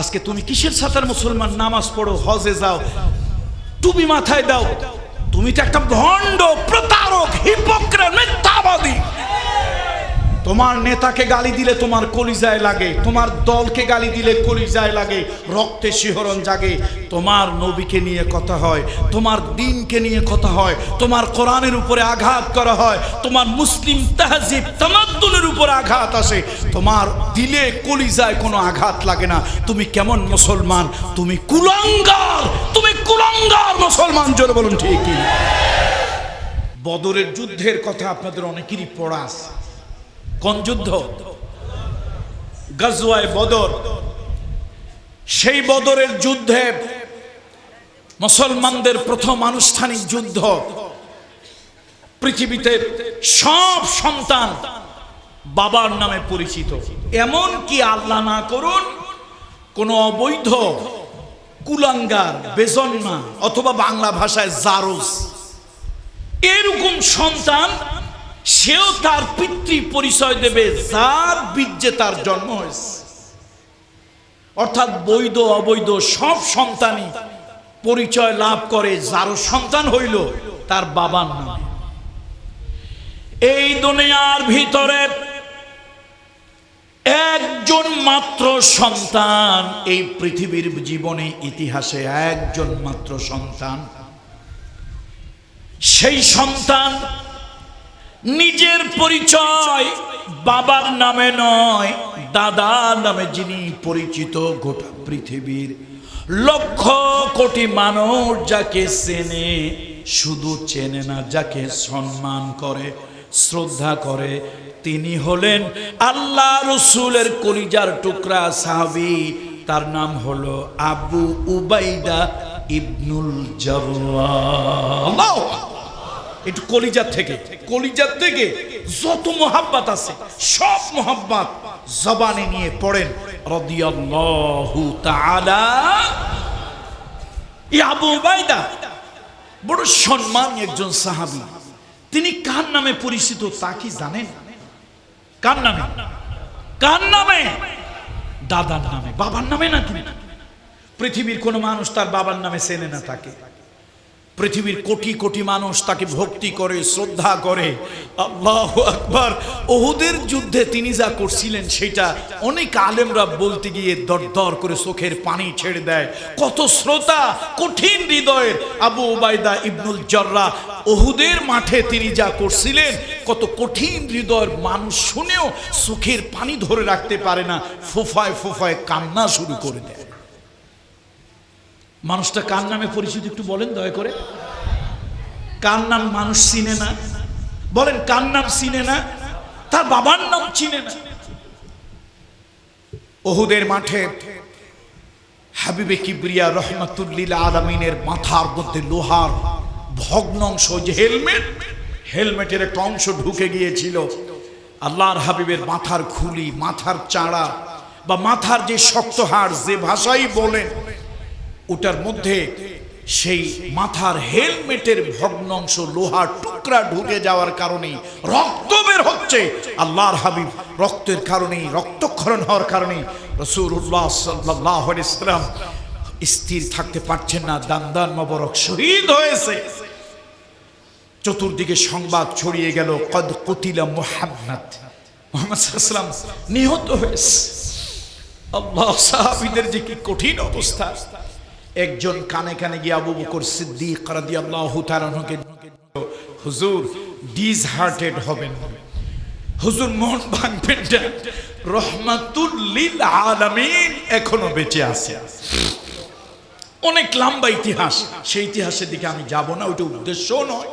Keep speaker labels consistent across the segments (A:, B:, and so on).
A: আজকে তুমি কিসের সাতার মুসলমান নামাজ পড়ো, হজে যাও তুমি মাথায় দাও? তুমি তো একটা ভণ্ড প্রতারক, হিপক্রেট, মিথ্যাবাদী। তোমার নেতাকে গালি দিলে তোমার কলিজায় লাগে, তোমার দলকে গালি দিলে কলিজায় লাগে, রক্তে শিহরণ জাগে। তোমার নবীকে নিয়ে কথা হয়, তোমার দিনকে নিয়ে কথা হয়, তোমার কোরআনের উপরে আঘাত করা হয়, তোমার মুসলিম তাহজিব তামাদ্দুনের উপরে আঘাত আসে। তোমার দিলে কলিজায় কোনো আঘাত লাগে না। তুমি কেমন মুসলমান? তুমি কুলাঙ্গার তুমি কুলাঙ্গার মুসলমান, জোরে বলুন ঠিকই বদরের যুদ্ধের কথা আপনাদের অনেকেরই পড়া আছে। কোন যুদ্ধ? গজওয়ায় বদর। সেই বদরের যুদ্ধে মুসলমানদের প্রথম আনুষ্ঠানিক যুদ্ধ। পৃথিবীতে সব সন্তান বাবার নামে পরিচিত। এমন কি আল্লাহ না করুন? কোন অবৈধ কুলাঙ্গার, বেজন্মা অথবা বাংলা ভাষায় জারুস এরকম সন্তান সেও তার পিতৃ পরিচয় দেবে, যার বীর্যে তার জন্ম হয়েছে। অর্থাৎ বৈধ, অবৈধ, সব সন্তানই পরিচয় লাভ করে যার সন্তান হইল, তার বাবার নামে। এই দুনিয়ার ভিতরে একজন মাত্র সন্তান, এই পৃথিবীর জীবনে, ইতিহাসে একজন মাত্র সন্তান। সেই সন্তান নিজের পরিচয় বাবার নামে নয়, দাদার নামে যিনি পরিচিত গোটা পৃথিবীর লক্ষ কোটি মানুষ যাকে চেনে, শুধু চেনে না, যাকে সম্মান করে, শ্রদ্ধা করে, তিনি হলেন আল্লাহ রসুলের কলিজার টুকরা সাহাবি। তার নাম হলো আবু উবাইদা ইবনুল জাল্লাহ একটু কলিজার থেকে কলিজার থেকে যত মোহাব্বত আছে, সব মোহাব্বত জবানে নিয়ে পড়েন, রাদিয়াল্লাহু তাআলা। এই আবু উবাইদা বড় সম্মানী একজন সাহাবী, তিনি কার নামে পরিচিত তা কি জানেন? কার নামে? কার নামে? দাদার নামে, বাবার নামে না তিনি পৃথিবীর কোনো মানুষ তার বাবার নামে চেনে না তাকে। পৃথিবীর কোটি কোটি মানুষ তাকে ভক্তি করে, শ্রদ্ধা করে। আল্লাহ আকবার। ওহুদের যুদ্ধে তিনি যা করছিলেন সেটা অনেক আলেমরা বলতে গিয়ে দর দর করে চোখের পানি ছেড়ে দেয়। কত শ্রোতা, কঠিন হৃদয়ের আবু ওবায়দা ইবনুল জর্রা, ওহুদের মাঠে তিনি যা করছিলেন, কত কঠিন হৃদয়ের মানুষ শুনেও চোখের পানি ধরে রাখতে পারে না, ফোফায় ফোফায় কান্না শুরু করে দেয়। মানুষটা কার নামে পরিচিত একটু বলেন, দয়া করে। কার নাম মানুষ চিনে না? বলেন, কার নাম চিনে না? তার বাবার নাম চিনে না? ওহুদের মাঠে হাবিবে কিবরিয়া রহমাতুল্লিল আলমিনের মাথার মধ্যে লোহার ভগ্ন অংশ যে হেলমেট, হেলমেটের একটা অংশ ঢুকে গিয়েছিল। আল্লাহর হাবিবের মাথার খুলি, মাথার চাড়া বা মাথার যে শক্ত হাড়, যে ভাষাই বলেন ওটার মধ্যে সেই মাথার হেলমেটের ভগ্নাংশ লোহার টুকরা ঢুকে যাওয়ার কারণে রক্ত বের হচ্ছে। আল্লাহর হাবিব রক্তের কারণে রক্তক্ষরণ হওয়ার কারণে রসুল্লাহ সাল্লাহ ইসলাম স্থির থাকতে পারছেন না দান দান মবরক শহীদ হয়েছে। চতুর্দিকে সংবাদ ছড়িয়ে গেল, কদ কতিলা মোহাম্মদ। মোহাম্মদ নিহত হয়েছে। আল্লাহ সাহাবিদের যে কি কঠিন অবস্থা। একজন কানে কানে গিয়ে আবু বকর সিদ্দিক রাদিয়াল্লাহু তাআলাকে হুজুর ডিস হার্টেড হবেন। হুজুর, মন ভাঙবেন না। রহমাতুল লিল আলামিন এখনও বেঁচে আছে। অনেক লম্বা ইতিহাস। সেই ইতিহাসের দিকে আমি যাব না, ওইটা উদ্দেশ্য নয়।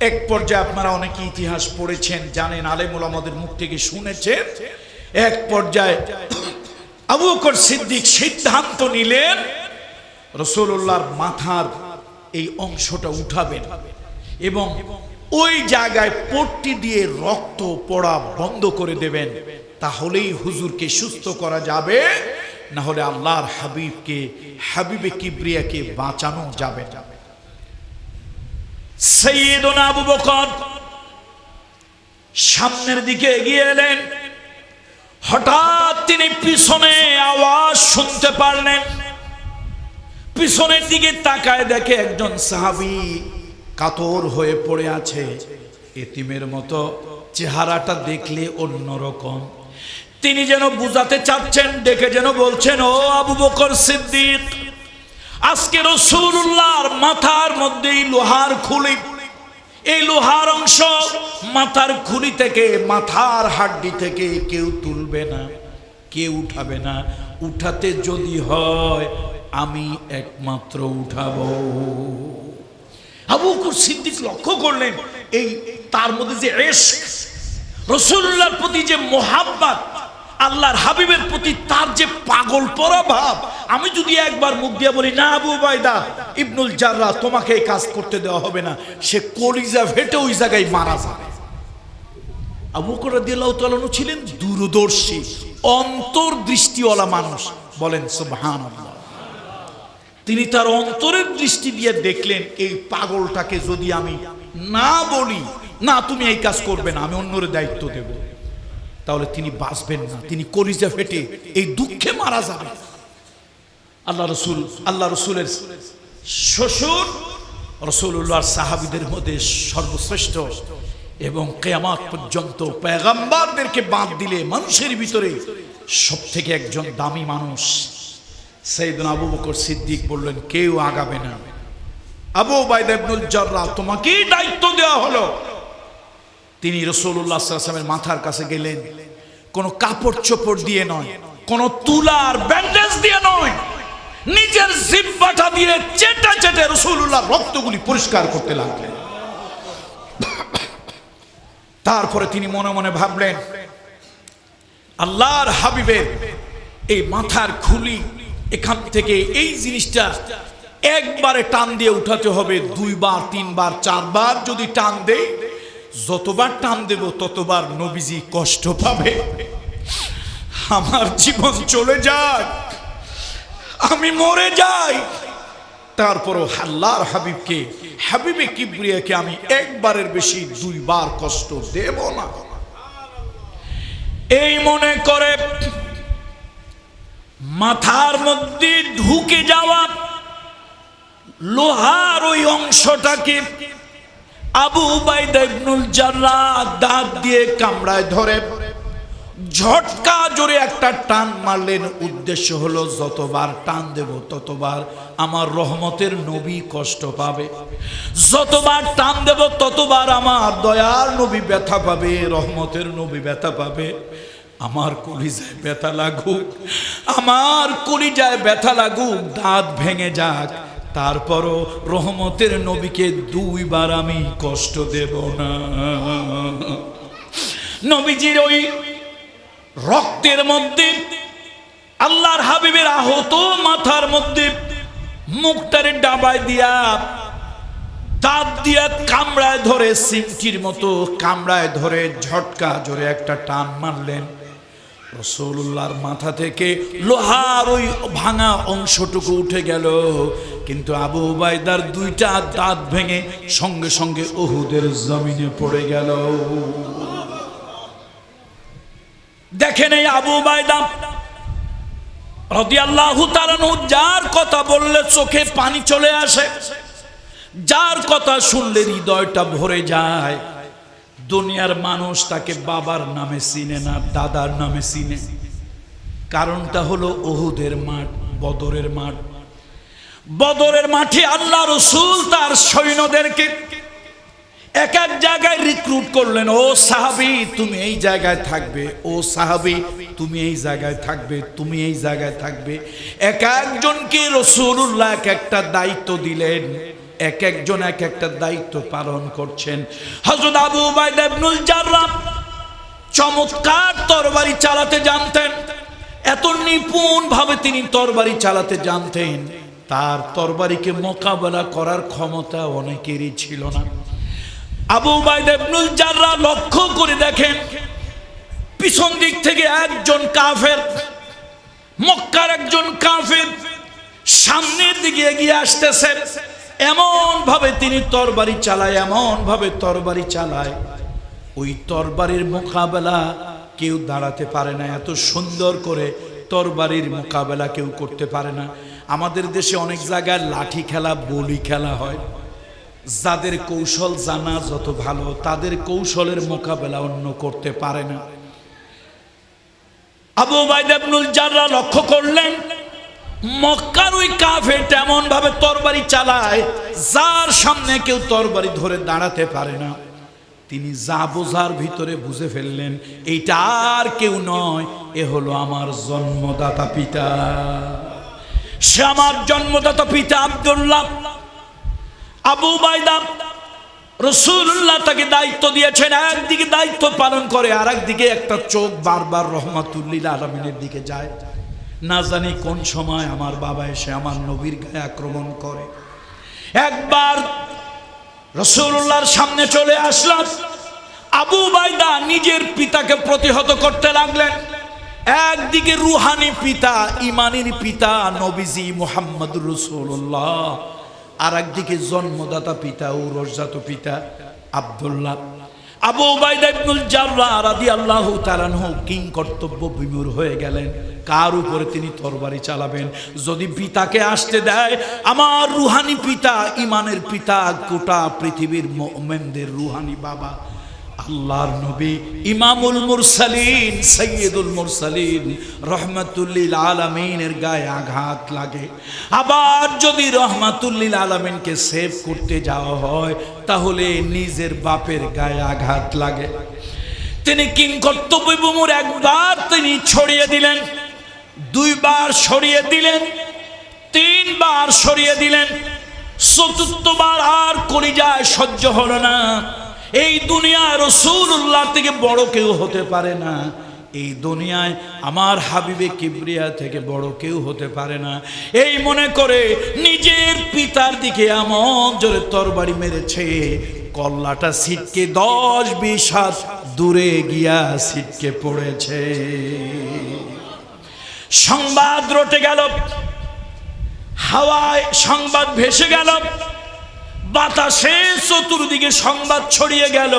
A: এক পর্যায়ে আপনারা অনেকে ইতিহাস পড়েছেন, জানেন আলেমুল আমাদের মুখ থেকে শুনেছেন। এক পর্যায়ে আবু বকর সিদ্দিক সিদ্ধান্ত নিলেন রসুল্লাহর মাথার এই অংশটা উঠাবেন এবং ওই জায়গায় পট্টি দিয়ে রক্ত পড়া বন্ধ করে দেবেন। তাহলেই হুজুরকে সুস্থ করা যাবে, না হলে আল্লাহর হাবিবকে, হাবিবে কিবরিয়াকে বাঁচানো যাবে সামনের দিকে এগিয়ে এলেন। হঠাৎ তিনি পিছনে আওয়াজ শুনতে পারলেন। পিছনের দিকে তাকায় দেখে একজন সাহাবি কাতর হয়ে পড়ে আছে। এতিমের মতো চেহারাটা দেখলে অন্যরকম। তিনি যেন বুঝাতে চাচ্ছেন, ডেকে যেন বলছেন, ও আবু বকর সিদ্দিক, আজকে রসুল্লাহর মাথার মধ্যেই লোহার খুলি। এই লোহার অংশ মাথার খুলি থেকে, মাথার হাড্ডি থেকে কেউ তুলবে না, কেউ উঠাবে না। উঠাতে যদি হয় আমি একমাত্র উঠাবো। আবু বকর সিদ্দিক লক্ষ্য করলেন, এই তার মধ্যে যে রেশ রসুল্লাহর প্রতি যে মোহাব্বাত, আল্লাহর হাবিবের প্রতি তার যে পাগল পরা ভাব, আমি যদি একবার মুখ দিয়ে বলি, না, আবু বাইদা ইবনুল জাররা, তোমাকে এই কাজ করতে দেওয়া হবে না। সে কলিজা ফেটে ওই জায়গায় মারা যাবে। আবু রাদিয়াল্লাহু তাআলা ছিলেন দূরদর্শী, অন্তর্দৃষ্টিওয়ালা মানুষ। বলেন, সুবহানাল্লাহ। তিনি তার অন্তরের দৃষ্টি দিয়ে দেখলেন, এই পাগলটাকে যদি আমি না বলি, না, তুমি এই কাজ করবে না, আমি অন্যের দায়িত্ব দেব। তাহলে তিনি বাঁচবেন না, তিনি কলিজা ফেটে এই দুঃখে মারা যাবে। আল্লাহ রসুল, আল্লাহ রসুলের শ্বশুর রসুল্লাহর সাহাবিদের মধ্যে সর্বশ্রেষ্ঠ এবং কেয়ামাত পর্যন্ত পেগাম্বারদেরকে বাদ দিলে মানুষের ভিতরে সব থেকে একজন দামি মানুষ সৈয়দ আবু বকর সিদ্দিক বললেন, কেউ আগাবে না। আবু বাইদ ইবনুল জাররা, তোমাকেই দায়িত্ব দেওয়া হলো। তিনি রসুল্লাহ সাল্লামের মাথার কাছে গেলেন, কোনো কাপড় চোপড় দিয়ে নয়, কোনো তুলার ব্যান্ডেজ দিয়ে নয়, নিজের জিব্বাটা দিয়ে চেটে চেটে রসুল্লাহ রক্তগুলি পরিষ্কার করতে লাগলেন। তারপরে তিনি মনে মনে ভাবলেন, আল্লাহর হাবিবের এই মাথার খুলি এখান থেকে এই জিনিসটা একবারে টান দিয়ে উঠাতে হবে, দুইবার, তিনবার, চারবার যদি টান দেই, যতবার টান দেব, ততবার নবীজি কষ্ট পাবে। আমার জীবন চলে যায়, আমি মরে যাই। তারপরও হাল্লার হাবিবকে, হাবিবে কিবরিয়াকে আমি একবারের বেশি দুইবার কষ্ট দেব না। এই মনে করে মাথার মধ্যে ঢুকে যাওয়া লোহার ওই অংশটাকে আবু উবাইদা ইবনুল জাররাহ দাঁত দিয়ে কামড়ায় ধরে। ঝটকা জোরে একটা টান মারলেন। উদ্দেশ্য হলো, যতবার টান দেব ততবার আমার রহমতের নবী কষ্ট পাবে। যতবার টান দেব ততবার আমার দয়ার নবী ব্যথা পাবে, রহমতের নবী ব্যথা পাবে। আমার কলিজায় ব্যথা লাগুক, আমার কলিজায় ব্যথা লাগুক, দাঁত ভেঙে যাক, তারপরও রহমতের নবীকে দুইবার আমি কষ্ট দেব না। নবীজির ওই রক্তের মধ্যে, আল্লাহর হাবিবের আহত মাথার মধ্যে মুখটারে ডাবায় দিয়া, দাঁত দিয়া কামড়ায় ধরে সিমটির মতো কামড়ায় ধরে ঝটকা জোরে একটা টান মারলেন। রসুল্লাহর মাথা থেকে লোহার ওই ভাঙা অংশটুকু উঠে গেল। কিন্তু আবু বাইদার দুইটা দাঁত ভেঙে সঙ্গে সঙ্গে ওহুদের জমিনে পড়ে গেল। দেখেন এই আবু বাইদা রদিয়াল্লাহু তাআলাহু যার কথা বললে চোখে পানি চলে আসে, যার কথা শুনলে হৃদয়টা ভরে যায়। দুনিয়ার মানুষ তাকে বাবার নামে চিনে না, দাদার নামে চিনে। কারণটা হলো ওহুদের মাঠ, বদরের মাঠ। বদরের মাঠে আল্লাহ রসুল তার সৈন্যদেরকে এক এক জায়গায় রিক্রুট করলেন। ও সাহাবি, তুমি এই জায়গায় থাকবে, ও সাহাবি, তুমি এই জায়গায় থাকবে, তুমি এই জায়গায় থাকবে। এক একজনকে রসুল্লাহ এক একটা দায়িত্ব দিলেন। এক একজন এক একটা দায়িত্ব পালন করছেন। হজরত আবু উবাইদা ইবনুল চমৎকার তরবারি চালাতে জানতেন। এত নিপুণ ভাবে তিনি তরবারি চালাতে জানতেন। তার তরবারিকে মোকাবেলা করার ক্ষমতা অনেকেরই ছিল না। আবু উবাইদা ইবনুল লক্ষ্য করে দেখেন, পিছন দিক থেকে একজন কাফের, মক্কার একজন কাফের সামনের দিকে এগিয়ে আসতেছে। এমন ভাবে তিনি তরবারি চালায় এমন ভাবে তরবারি চালায়। ওই তরবারির মোকাবেলা কেউ দাঁড়াতে পারে না, এত সুন্দর করে তরবারির মোকাবেলা কেউ করতে পারে না। আমাদের দেশে অনেক জায়গায় লাঠি খেলা, বলি খেলা হয়। যাদের কৌশল জানা যত ভালো, তাদের কৌশলের মোকাবেলা অন্য করতে পারে না। আবু বাইদাবনুল জাররা লক্ষ্য করলেন মক্কার ওই কাফের তেমন ভাবে তরবারি চালায়, যার সামনে কেউ তরবারি ধরে দাঁড়াতে পারে না। তিনি যা বোঝার ভিতরে বুঝে ফেললেন, এইটা আর কেউ নয়, এ হলো আমার জন্মদাতা পিতা। সে আমার জন্মদাতা পিতা আব্দুল্লাহ। আবু বাইদাম রসুল্লাহ তাকে দায়িত্ব দিয়েছেন, একদিকে দায়িত্ব পালন করে আর একদিকে একটা চোখ বারবার রহমাতুল্লিল আলমিনের দিকে যায়। না জানি কোন সময় আমার বাবা এসে আমার নবীর গায়ে আক্রমণ করে। একবার রসুল্লাহর সামনে চলে আসলাম। আবু বাইদা নিজের পিতাকে প্রতিহত করতে লাগলেন। একদিকে রুহানি পিতা, ইমানের পিতা, নবীজি মোহাম্মদ রসুল্লাহ আর একদিকে জন্মদাতা পিতা ও রোজাত পিতা আব্দুল্লাহ। আবু বাইদুল জারি আল্লাহ তাআলাহু কিং কর্তব্য বিমূর হয়ে গেলেন। কার উপরে তিনি তরবারি চালাবেন? যদি পিতাকে আসতে দেয়, আমার রুহানি পিতা, ইমানের পিতা, গোটা পৃথিবীর মোমেনদের রুহানি বাবা। আল্লাহর নবী, ইমামুল মুরসালিন সৈয়দুল মুরসালিন, রহমাতুল্লিল আলামিনের গায়ে আঘাত লাগে। আবার যদি রহমাতুল্লিল আলামিনকে সেভ করতে যাওয়া হয়, তাহলে নিজের বাপের গায়ে আঘাত লাগে। তিনি কিং কর্তব্য বুমুর একবার তিনি ছড়িয়ে দিলেন, দুইবার সরিয়ে দিলেন, তিনবার সরিয়ে দিলেন, চতুর্থবার আর কলিজায় সহ্য হল না। এই দুনিয়ায় রসুল্লাহ থেকে বড় কেউ হতে পারে না। এই দুনিয়ায় আমার হাবিবে কিবরিয়া থেকে বড় কেউ হতে পারে না। এই মনে করে নিজের পিতার দিকে এমন জোরে তরবারি মেরেছে, কল্লাটা সিটকে দশ বিশ হাত দূরে গিয়া সিটকে পড়েছে। সংবাদ রটে গেল, হাওয়ায় সংবাদ ভেসে গেল। বাতাসে চতুর্দিকে সংবাদ ছড়িয়ে গেল।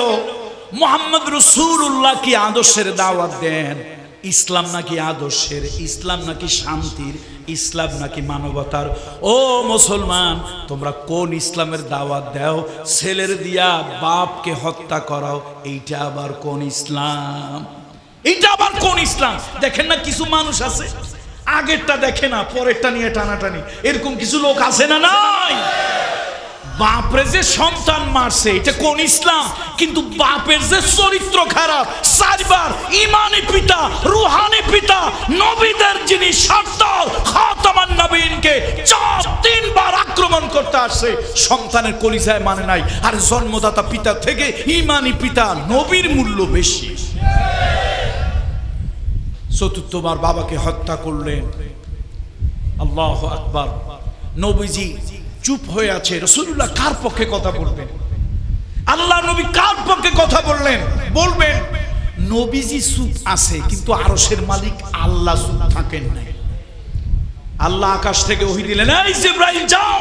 A: মোহাম্মদ রসুল্লাহ কি আদর্শের দাওয়াত দেন? ইসলাম নাকি আদর্শের? ইসলাম নাকি শান্তির? ইসলাম নাকি মানবতার? ও মুসলমান, তোমরা কোন ইসলামের দাওয়াত দাও? ছেলের দিয়া বাপকে হত্যা করাও, এইটা আবার কোন ইসলাম? এইটা আবার কোন ইসলাম? দেখেন না কিছু মানুষ আছে? আগেরটা দেখে না, পরেরটা নিয়ে টানাটানি। এরকম কিছু লোক আছে না নাই? বাপরে যে সন্তান মারছে, এটা কোন ইসলাম? কিন্তু বাপের যে চরিত্র খারাপ, চারবার ইমানি পিতা, রুহানি পিতা, নবীদের যিনি সর্দার খাতামান নবীনকে চার, তিনবার আক্রমণ করতে আসছে। সন্তানের কলিজায় মানে নাই, আর জন্মদাতা পিতা থেকে ইমানি পিতা নবীর মূল্য বেশি। চতুর্থবার বাবাকে হত্যা করলেন। আল্লাহ আকবার। নবীজি চুপ হয়ে আছে। রসুল্লাহ কার পক্ষে কথা বলবেন? আল্লাহ নবী কার পক্ষে কথা বললেন? বলবেন, নবীজি চুপ আছে, কিন্তু আরশের মালিক আল্লাহ চুপ থাকেন নাই। আল্লাহ আকাশ থেকে ওহি দিলেন, এই জিব্রাইল, যাও!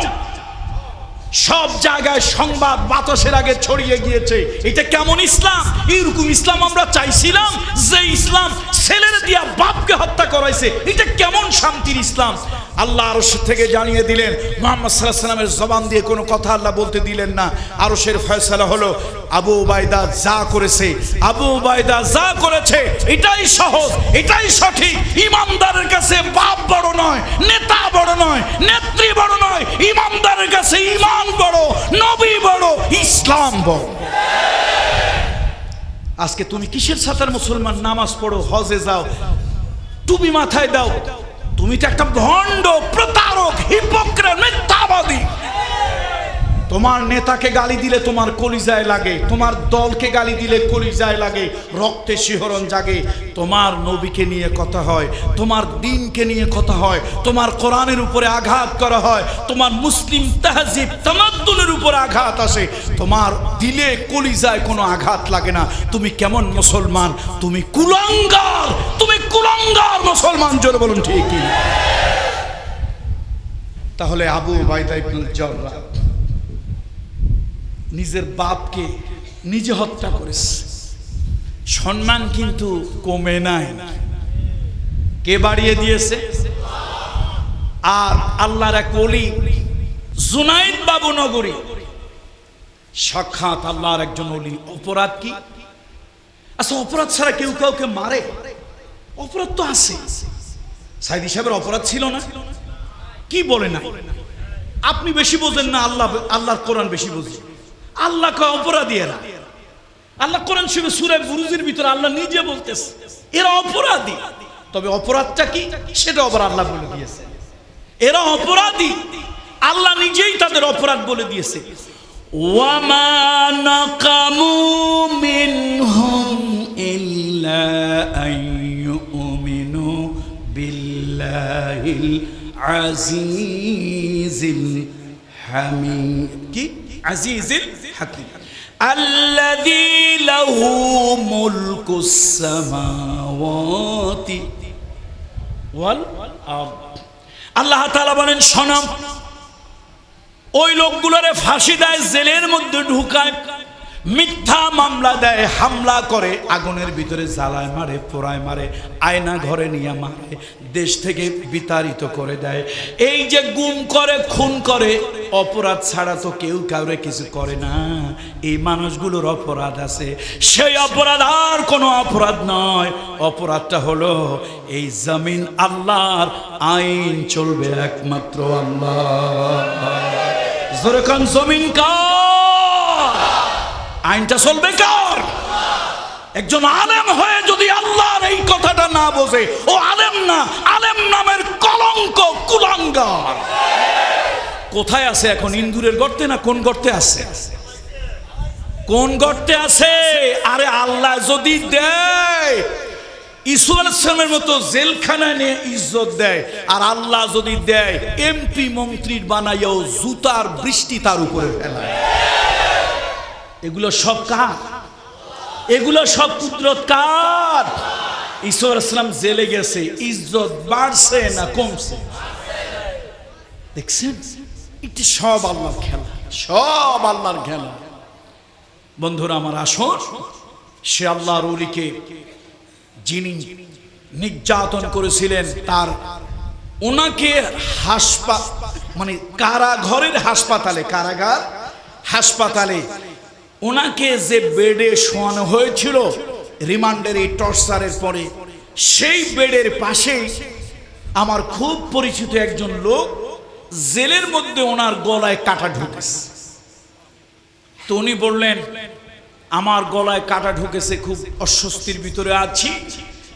A: সব জায়গায় সংবাদ বাতাসের আগে ছড়িয়ে গিয়েছে। এটা কেমন ইসলাম? এরকম ইসলাম আমরা চাইছিলাম যে ইসলাম ছেলের দিয়া বাপকে হত্যা করাইছে। এটা কেমন শান্তির ইসলাম? আল্লাহ আরশ থেকে জানিয়ে দিলেন, মোহাম্মদ সাল্লাহ সাল্লামের জবান দিয়ে কোনো কথা আল্লাহ বলতে দিলেন না। আরশের ফয়সালা হলো, আবু উবায়দা যা করেছে, আবু উবায়দা যা করেছে, এটাই সহজ, এটাই সঠিক। ইমানদারের কাছে বাপ বড় নয়, নেতা বড় নয়, নেত্রী বড় নয় ইমানদারের কাছে ইমান বড়, নবী বড়, ইসলাম বড়। আজকে তুমি কিসের সাথে মুসলমান? নামাজ পড়ো, হজে যাও, টুপি মাথায় দাও তুমি তো একটা ভণ্ড প্রতারক হিপক্রেট মিথ্যাবাদী। তোমার নেতাকে গালি দিলে তোমার কলিজায় লাগে, তোমার দলকে গালি দিলে কলিজায় লাগে, রক্তে শিহরণ জাগে। তোমার নবীকে নিয়ে কথা হয়, তোমার দিনকে নিয়ে কথা হয়, তোমার কোরআনের উপরে আঘাত করা হয়, তোমার মুসলিম তাহজিব তামাদ্দুনের উপরে আঘাত আসে। তোমার দিলে কলিজায় কোনো আঘাত লাগে না। তুমি কেমন মুসলমান? তুমি কুলাঙ্গার তুমি কুলাঙ্গার মুসলমান, জোরে বলুন ঠিকই তাহলে আবু বাইদা ইবনুল জাররাহ নিজের বাপকে নিজে হত্যা করেছে। সম্মান কিন্তু কমে নাই। কে বাড়িয়ে দিয়েছে? আর আল্লাহর এক অলি জুনাইদ বাবু নগরী। সাক্ষাৎ আল্লাহর একজন অলি অপরাধ কি? আচ্ছা অপরাধ ছাড়া কেউ কাউকে মারে? অপরাধ তো আছে। সাইদি সাহেবের অপরাধ ছিল না। কি বলে না আপনি বেশি বোঝেন না, আল্লাহ আল্লাহর কোরআন বেশি বোঝেন আল্লাহ কা অপরাধী এরা। আল্লাহ কোরআন শিবে সুরে বুরুজের ভিতরে আল্লাহ নিজে বলতেছে, এরা অপরাধী। তবে অপরাধটা কি? সেটা আবার আল্লাহ বলে দিয়েছে। এরা অপরাধী, আল্লাহ নিজেই তাদের অপরাধ বলে দিয়েছে। আজিজিল হামিদ। কি? আজিজিল হাকিকাত আল্লাযী লাহু মুলকুস সামাওয়াতি ওয়াল আরদ। আল্লাহ তাআলা বলেন শোনাম ওই লোকগুলোরে ফাঁসি দেয়, জেলের মধ্যে ঢুকায় মিথ্যা মামলা দেয়, হামলা করে, আগুনের ভিতরে জ্বালায় মারে, পোড়ায় মারে, আয়না ঘরে নিয়ে মারে, দেশ থেকে বিতাড়িত করে দেয়। এই যে গুম করে, খুন করে, অপরাধ ছাড়া তো কেউ কাউরে কিছু করে না। এই মানুষগুলোর অপরাধ আছে। সেই অপরাধ আর কোনো অপরাধ নয়। অপরাধটা হলো, এই জমিন আল্লাহর আইন চলবে একমাত্র আল্লাহ। জমিন কার? আইনটা চলবে কার? একজন আলেম হয়ে যদি আল্লাহর এই কথাটা না বোঝে, ও আলেম না, আলেম নামের কলঙ্ক, কুলাঙ্গার। কোথায় আছে এখন ইন্দুরের গর্তে না কোন গর্তে আছে? কোন গর্তে আছে? আরে আল্লাহ যদি দেয় ইসু আলাইসলামের মতো জেলখানায় নিয়ে ইজ্জত দেয়, আর আল্লাহ যদি দেয়, এমপি মন্ত্রীর বানাইয়াও জুতার বৃষ্টি তার উপরে ফেলায়। এগুলো সব কার? এগুলো সব কুদরত কার? ঈশ্বর ইসলাম জেলে গেছে, ইজ্জত বাড়ছে না কমছে? দেখছেন? এটি সব আল্লাহর খেলা, সব আল্লাহর খেলা। বন্ধুরা আমার আসর সে আল্লাহর অলিকে যিনি নির্যাতন করেছিলেন, তার ওনাকে হাসপা মানে কারাঘরের হাসপাতালে, কারাগার হাসপাতালে ওনাকে যে বেডে শোয়ানো হয়েছিল, রিমান্ডের এই টর্চারের পরে, সেই বেডের পাশেই আমার খুব পরিচিত একজন লোক জেলের মধ্যে ওনার গলায় কাটা ঢুকেছে। তো উনি বললেন, আমার গলায় কাটা ঢুকেছে, খুব অস্বস্তির ভিতরে আছি।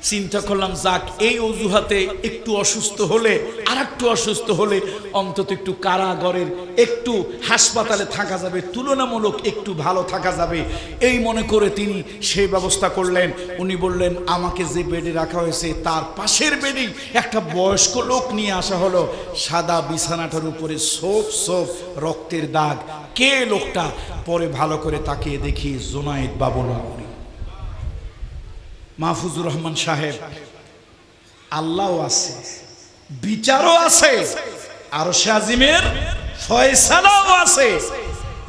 A: চিন্তা করলাম, যাক, এই অজুহাতে একটু অসুস্থ হলে আর একটু অসুস্থ হলে অন্তত একটু কারাগরের একটু হাসপাতালে থাকা যাবে, তুলনামূলক একটু ভালো থাকা যাবে। এই মনে করে তিনি সেই ব্যবস্থা করলেন। উনি বললেন, আমাকে যে বেডে রাখা হয়েছে, তার পাশের বেডেই একটা বয়স্ক লোক নিয়ে আসা হলো। সাদা বিছানাটার উপরে সোপ সোপ রক্তের দাগ। কে লোকটা? পরে ভালো করে তাকিয়ে দেখি জোনায়েদ বাবু নগরী মাহফুজুর রহমান সাহেব আল্লাহও আছে বিচারও আছে আর শাহিমের ফয়সালাও আছে।